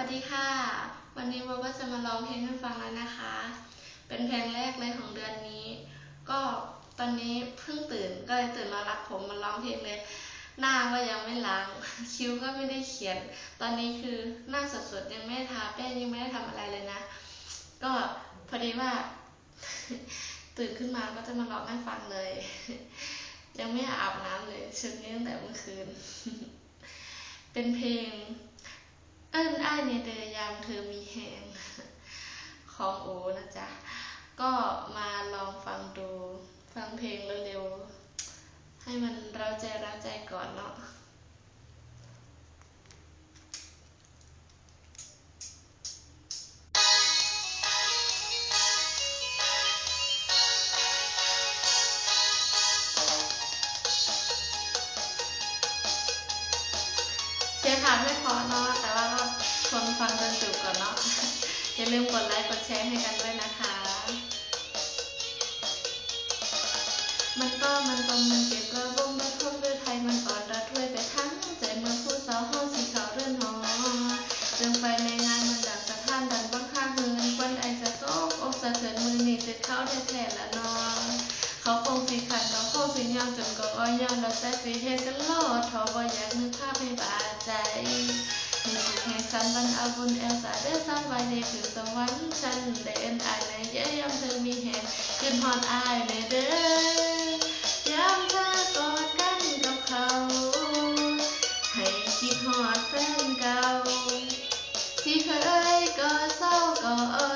วัสดีค่ะ วันนี้โบก็จะมาร้องเพลงให้ฟังแล้วนะคะ เป็นเพลงแรกเลยของเดือนนี้ ก็ตอนนี้เพิ่งตื่นก็เลยตื่นมารักผมมาร้องเพลงเลย หน้าก็ยังไม่ล้าง คิ้วก็ไม่ได้เขียน ตอนนี้คือหน้าสดๆยังไม่ได้ทาแป้งยังไม่ได้ทำอะไรเลยนะ ก็พอดีว่า ตื่นขึ้นมาก็จะมาร้องให้ฟังเลย ยังไม่อาบน้ำเลยชุดนี้ตั้งแต่เมื่อคืน เป็นเพลง เอิ้นอ้ายในเดยยามเธอมีแหงของโอนะจ๊ะ ก็มาลองฟังดูฟังเพลงเร็วๆ ให้มันเราใจเราใจก่อนเนาะเสียงขาดไม่พอเนาะแต่ว่า ทนฟังจนจบก่อนเนาะ อย่าลืมกดไลค์กดแชร์ให้กันด้วยนะคะ มันก็มันตรงมันเก็บกระบงด้วยทุ่มด้วยไทยมันอ่อนระถ้วยไปทั้งใจเมื่อผู้สาวห้องสีขาวเรื่อนหอเรื่องไฟในงานมันดับสะท้านดันบังคับมือควันไอจะโซกอกสะเทือนมือหนีติดเข้าแท้ๆละนอนเขาคงสิขัดเขาคงสิยอมจนก็อ้อยยอมแล้วแต่สิเฮกันโลดเขาบ่อยากนึกภาพให้บาดใจ ให้สุขให้สันบันอาบุญเอลสาเด้อสร้างไว้ในถึงสวรรค์ฉันได้เอ็นอายในเย้ยามเธอมีแหงขึ้นหอดอายในเด้อยามเธอกอดกันกับเขา ให้คิดหอดแฟนเก่าที่เคยกอดเศร้ากอด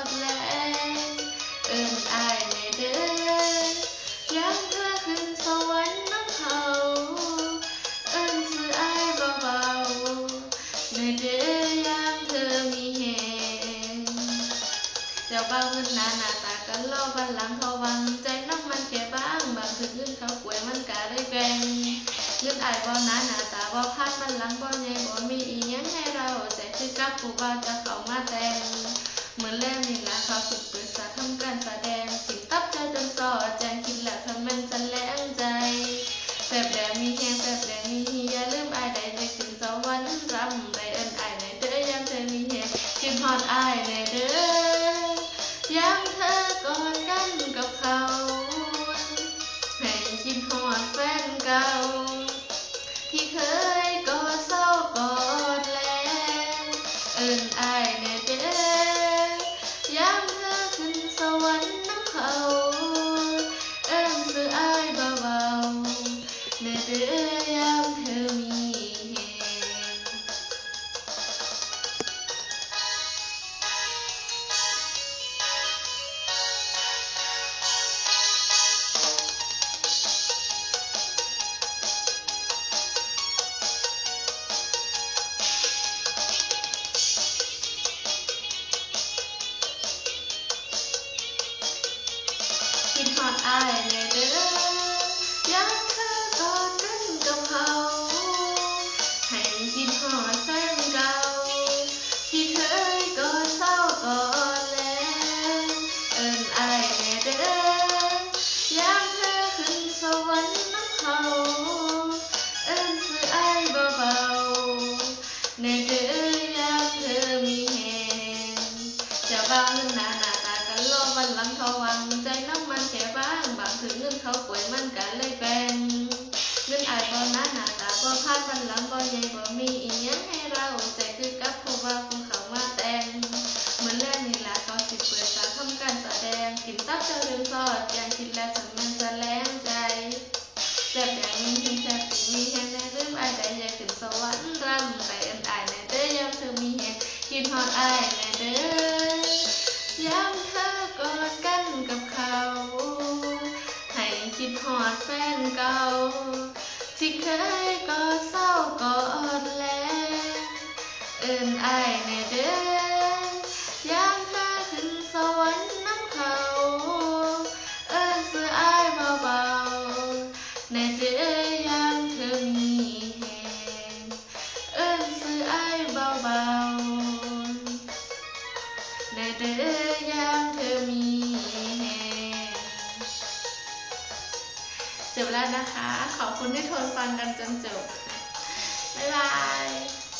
บ้าเงินหนาหน้าตากันล่าบันหลังเขาวังใจน้องมันแค่บ้างบางถึงเงินเขาป่วยมันกะได้แบ่งเงินอายบ่หนาหน้าตาบ่พาดบันหลังบ่ใหญ่บ่มีอีหยังให้เราใจคือกับผู้บ่าวจะเข้ามาแต่งเหมือนแรกนี่ละเขาฝึกปรึกษาทำการแสดงสิตับใจจนสอดแจงคิดแล้วทำมันจะแรงใจแบบแดงมีแหงแบบแดงมีเฮียลืมอายใดได้ขึ้นสวรรค์รำได้เอิ้นอายในเด้อยามเธอมีแหงคิดฮอดอายใน ห้คิดฮอดแฟนเก่า ที่เคย แน่เด้อยามเธอขึ้นสวรรค์น้ำเขาเอิ้นชื่ออายเบาๆแน่เด้อยามเธอมีแหงจะบ้างเงินหนาหน้าตากันโลวันหลังเขาวังใจน้องมันแค่บ้างบางถึงเงินเขาป่วยมันกันเลยแบ่งเงินอายบ่หนาหน้าตาบ่พาดวันหลังบ่ใหญ่บ่มี งกินตับเจอเรื่องสอดอย่างคิดแล้วทำมันจะแรงใจแซ่บอย่างนี้ถึงแซ่บถึงมีแฮงในรื่องอายใจอยากขึ้นสวรรค์รำไปเอินอายในเด้อยามเธอมีแฮงคิดฮอดอายในเด้อยามเธอกอดกันกับเขา ให้คิดฮอดแฟนเก่า ที่เคยกอดเศร้ากอดแลเอินอายแน่เด้อ จบแล้วนะคะ ขอบคุณที่ทนฟังกันจนจบ บ๊ายบาย